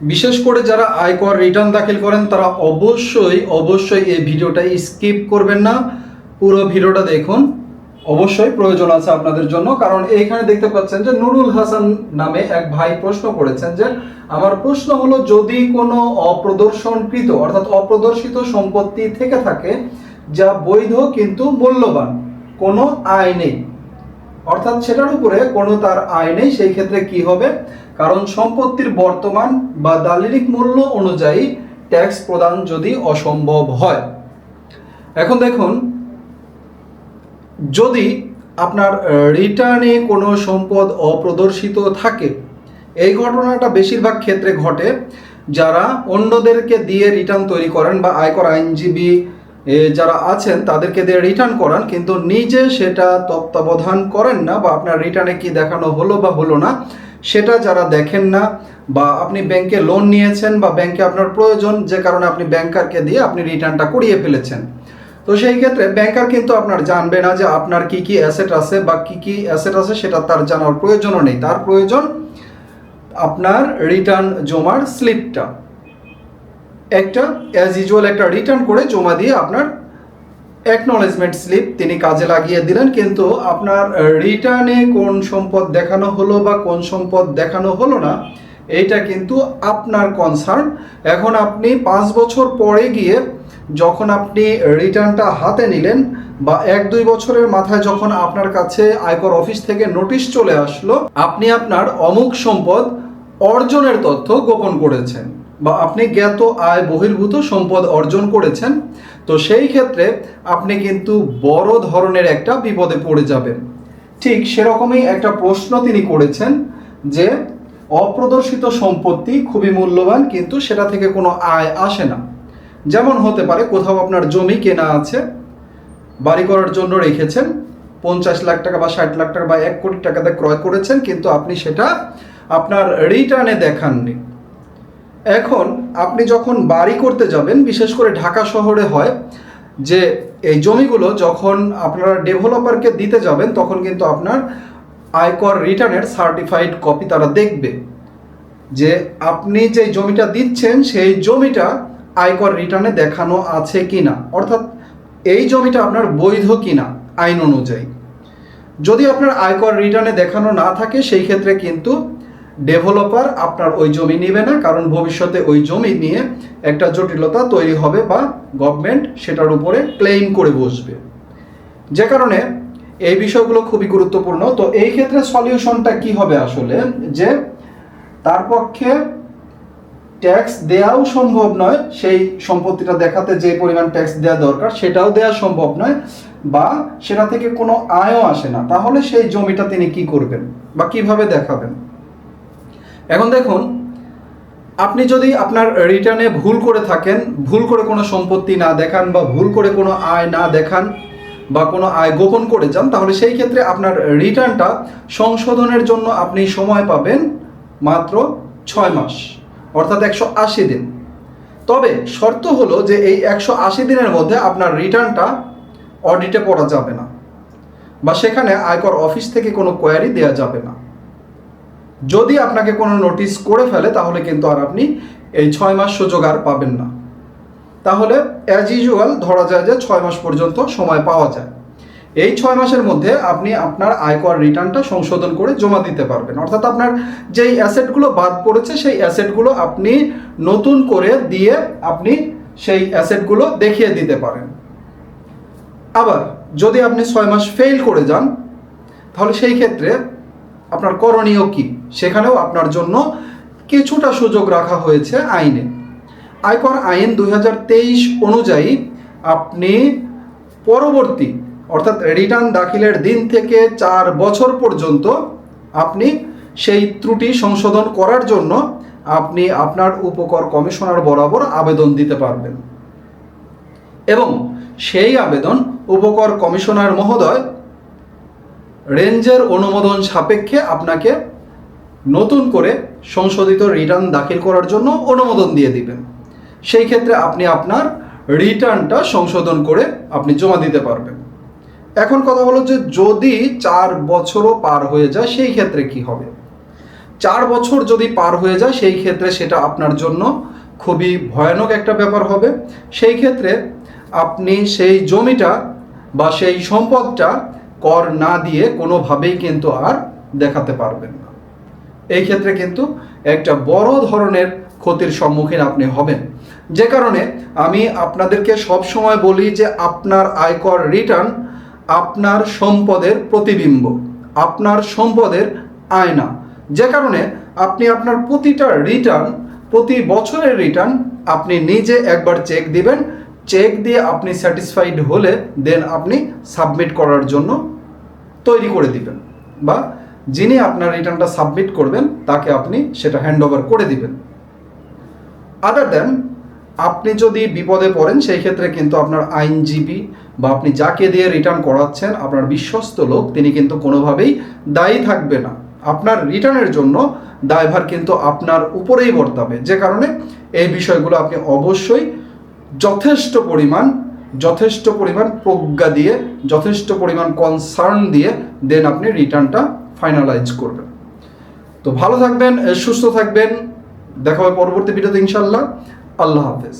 বিশেষ করে যারা আয়কর রিটার্ন দাখিল করেন, তারা অবশ্যই অবশ্যই এই ভিডিওটা স্কিপ করবেন না। পুরো ভিডিওটা দেখুন। অবশ্যই প্রয়োজন আছে আপনাদের জন্য, কারণ এইখানে দেখতে পাচ্ছেন যে নুরুল হাসান নামে এক ভাই প্রশ্ন করেছেন যে, আমার প্রশ্ন হলো, যদি কোনো অপ্রদর্শনকৃত অর্থাৎ অপ্রদর্শিত সম্পত্তি থেকে থাকে, যা বৈধ কিন্তু মূল্যবান, কোনো আয় নেই অর্থাৎ সেটার উপরে কোনো তার আয় নেই, সেই ক্ষেত্রে কি হবে? কারণ সম্পত্তির বর্তমান বা দালিলিক মূল্য অনুযায়ী ট্যাক্স প্রদান যদি অসম্ভব হয়। এখন দেখুন, যদি আপনার রিটার্নে কোনো সম্পদ অপ্রদর্শিত থাকে, এই ঘটনাটা বেশিরভাগ ক্ষেত্রে ঘটে যারা অন্যদেরকে দিয়ে রিটার্ন তৈরি করেন বা আয়কর আইনজীবী যারা আছেন, তাদেরকে দিয়ে রিটার্ন করান, কিন্তু নিজে সেটা তত্ত্বাবধান করেন না বা আপনার রিটার্নে কি দেখানো হলো বা হলো না, সেটা যারা দেখেন না বা আপনি ব্যাংকে লোন নিয়েছেন বা ব্যাংকে আপনার প্রয়োজন, যে কারণে আপনি ব্যাংকারকে দিয়ে আপনি রিটার্নটা করিয়ে ফেলেছেন। তো সেই ক্ষেত্রে ব্যাংকার কিন্তু আপনার জানবে না যে আপনার কি কি অ্যাসেট আছে বা কি কি অ্যাসেট আছে, সেটা তার জানার প্রয়োজনও নেই। তার প্রয়োজন আপনার রিটার্ন জমার স্লিপটা একটা অ্যাজ ইউজুয়াল একটা রিটার্ন করে জমা দিয়ে আপনার অ্যাকনলেজমেন্ট স্লিপ তিনি কাজে লাগিয়ে দিলেন। কিন্তু আপনার রিটার্নে কোন সম্পদ দেখানো হলো বা কোন সম্পদ দেখানো হলো না, এইটা কিন্তু আপনার কনসার্ন এখন আপনি পাঁচ বছর পরে গিয়ে যখন আপনি রিটার্নটা হাতে নিলেন বা এক দুই বছরের মাথায় যখন আপনার কাছে আয়কর অফিস থেকে নোটিশ চলে আসলো, আপনি আপনার অমুক সম্পদ অর্জনের তথ্য গোপন করেছেন। বা আপনি জ্ঞাত আয় বহির্ভূত সম্পদ অর্জন করেছেন, তো সেই ক্ষেত্রে আপনি কিন্তু বড় ধরনের একটা বিপদে পড়ে যাবেন। ঠিক সেরকমই একটা প্রশ্ন তিনি করেছেন যে, অপ্রদর্শিত সম্পত্তি খুবই মূল্যবান, কিন্তু সেটা থেকে কোনো আয় আসে না। যেমন হতে পারে, কোথাও আপনার জমি কেনা আছে, বাড়ি করার জন্য রেখেছেন, পঞ্চাশ লাখ টাকা বা ষাট লাখ টাকা বা এক কোটি টাকাতে ক্রয় করেছেন, কিন্তু আপনি সেটা আপনার রিটার্নে দেখাননি। এখন আপনি যখন বাড়ি করতে যাবেন, বিশেষ করে ঢাকা শহরে হয়, যে এই জমিগুলো যখন আপনারা ডেভেলপারকে দিতে যাবেন, তখন কিন্তু আপনার আয়কর রিটার্নের সার্টিফাইড কপি তারা দেখবে। যে আপনি যে জমিটা দিচ্ছেন, সেই জমিটা আয়কর রিটার্নে দেখানো আছে কিনা, অর্থাৎ এই জমিটা আপনার বৈধ কিনা, আইন অনুযায়ী। যদি আপনার আয়কর রিটার্নে দেখানো না থাকে, সেই ক্ষেত্রে কিন্তু ডেভেলপার আপনার ওই জমি নেবে না, কারণ ভবিষ্যতে ওই জমি নিয়ে একটা জটিলতা তৈরি হবে বা গভর্নমেন্ট সেটার উপরে ক্লেইম করে বসবে। যে কারণে এই বিষয়গুলো খুবই গুরুত্বপূর্ণ। তো এই ক্ষেত্রে সলিউশনটা কি হবে আসলে? যে তার পক্ষে ট্যাক্স দেওয়াও সম্ভব নয়, সেই সম্পত্তিটা দেখাতে যে পরিমাণ ট্যাক্স দেওয়া দরকার সেটাও দেওয়া সম্ভব নয়, বা সেটা থেকে কোনো আয়ও আসে না। তাহলে সেই জমিটা তিনি কি করবেন বা কীভাবে দেখাবেন? এখন দেখুন, আপনি যদি আপনার রিটার্নে ভুল করে থাকেন, ভুল করে কোনো সম্পত্তি না দেখান বা ভুল করে কোনো আয় না দেখান বা কোনো আয় গোপন করে যান, তাহলে সেই ক্ষেত্রে আপনার রিটার্নটা সংশোধনের জন্য আপনি সময় পাবেন মাত্র ছয় মাস, অর্থাৎ একশো আশি দিন। তবে শর্ত হলো যে এই একশো আশি দিনের মধ্যে আপনার রিটার্নটা অডিটে পড়া যাবে না বা সেখানে আয়কর অফিস থেকে কোনো কোয়ারি দেওয়া যাবে না। যদি আপনাকে কোনো নোটিশ করে ফেলে, তাহলে কিন্তু আর আপনি এই ছয় মাস সুযোগ আর পাবেন না। তাহলে অ্যাজ ইউজুয়াল ধরা যায় যে ছয় মাস পর্যন্ত সময় পাওয়া যায়। এই ছয় মাসের মধ্যে আপনি আপনার আয়কর রিটার্নটা সংশোধন করে জমা দিতে পারবেন। অর্থাৎ আপনার যেই অ্যাসেটগুলো বাদ পড়েছে, সেই অ্যাসেটগুলো আপনি নতুন করে দিয়ে আপনি সেই অ্যাসেটগুলো দেখিয়ে দিতে পারেন। আবার, যদি আপনি ছয় মাস ফেল করে যান, তাহলে সেই ক্ষেত্রে আপনার করণীয় কি? সেখানেও আপনার জন্য কিছুটা সুযোগ রাখা হয়েছে আইনে। আয়কর আইন দু হাজার তেইশ অনুযায়ী আপনি পরবর্তী, অর্থাৎ রিটার্ন দাখিলের দিন থেকে চার বছর পর্যন্ত আপনি সেই ত্রুটি সংশোধন করার জন্য আপনি আপনার উপকর কমিশনার বরাবর আবেদন দিতে পারবেন। এবং সেই আবেদন উপকর কমিশনার মহোদয় রেঞ্জের অনুমোদন সাপেক্ষে আপনাকে নতুন করে সংশোধিত রিটার্ন দাখিল করার জন্য অনুমোদন দিয়ে দিবেন। সেই ক্ষেত্রে আপনি আপনার রিটার্নটা সংশোধন করে আপনি জমা দিতে পারবেন। এখন কথা হলো যে যদি চার বছরও পার হয়ে যায়, সেই ক্ষেত্রে কি হবে? চার বছর যদি পার হয়ে যায়, সেই ক্ষেত্রে সেটা আপনার জন্য খুবই ভয়ানক একটা ব্যাপার হবে। সেই ক্ষেত্রে আপনি সেই জমিটা বা সেই সম্পদটা কর না দিয়ে কোনোভাবেই কিন্তু আর দেখাতে পারবেন না। এই ক্ষেত্রে কিন্তু একটা বড় ধরনের ক্ষতির সম্মুখীন আপনি হবেন। যে কারণে আমি আপনাদেরকে সব সময় বলি যে আপনার আয়কর রিটার্ন আপনার সম্পদের প্রতিবিম্ব, আপনার সম্পদের আয়না। যে কারণে আপনি আপনার প্রতিটা রিটার্ন প্রতি বছরের রিটার্ন আপনি নিজে একবার চেক দিবেন। চেক দিয়ে আপনি স্যাটিসফাইড হলে দেন আপনি সাবমিট করার জন্য তৈরি করে দিবেন বা যিনি আপনার রিটার্নটা সাবমিট করবেন, তাকে আপনি সেটা হ্যান্ড ওভার করে দিবেন। আদার দেন আপনি যদি বিপদে পড়েন, সেই ক্ষেত্রে কিন্তু আপনার আইনজীবী বা আপনি যাকে দিয়ে রিটার্ন করাচ্ছেন, আপনার বিশ্বস্ত লোক, তিনি কিন্তু কোনোভাবেই দায়ী থাকবে না। আপনার রিটার্নের জন্য দায়ভার কিন্তু আপনার উপরেই বর্তাবে। যে কারণে এই বিষয়গুলো আপনি অবশ্যই যথেষ্ট পরিমাণ যথেষ্ট পরিমাণ প্রজ্ঞা দিয়ে, যথেষ্ট পরিমাণ কনসার্ন দিয়ে দেন আপনি রিটার্নটা ফাইনালাইজ করবেন। তো ভালো থাকবেন সুস্থ থাকবেন। দেখা হবে পরবর্তী ভিডিওতে ইনশাল্লাহ আল্লাহ হাফেজ।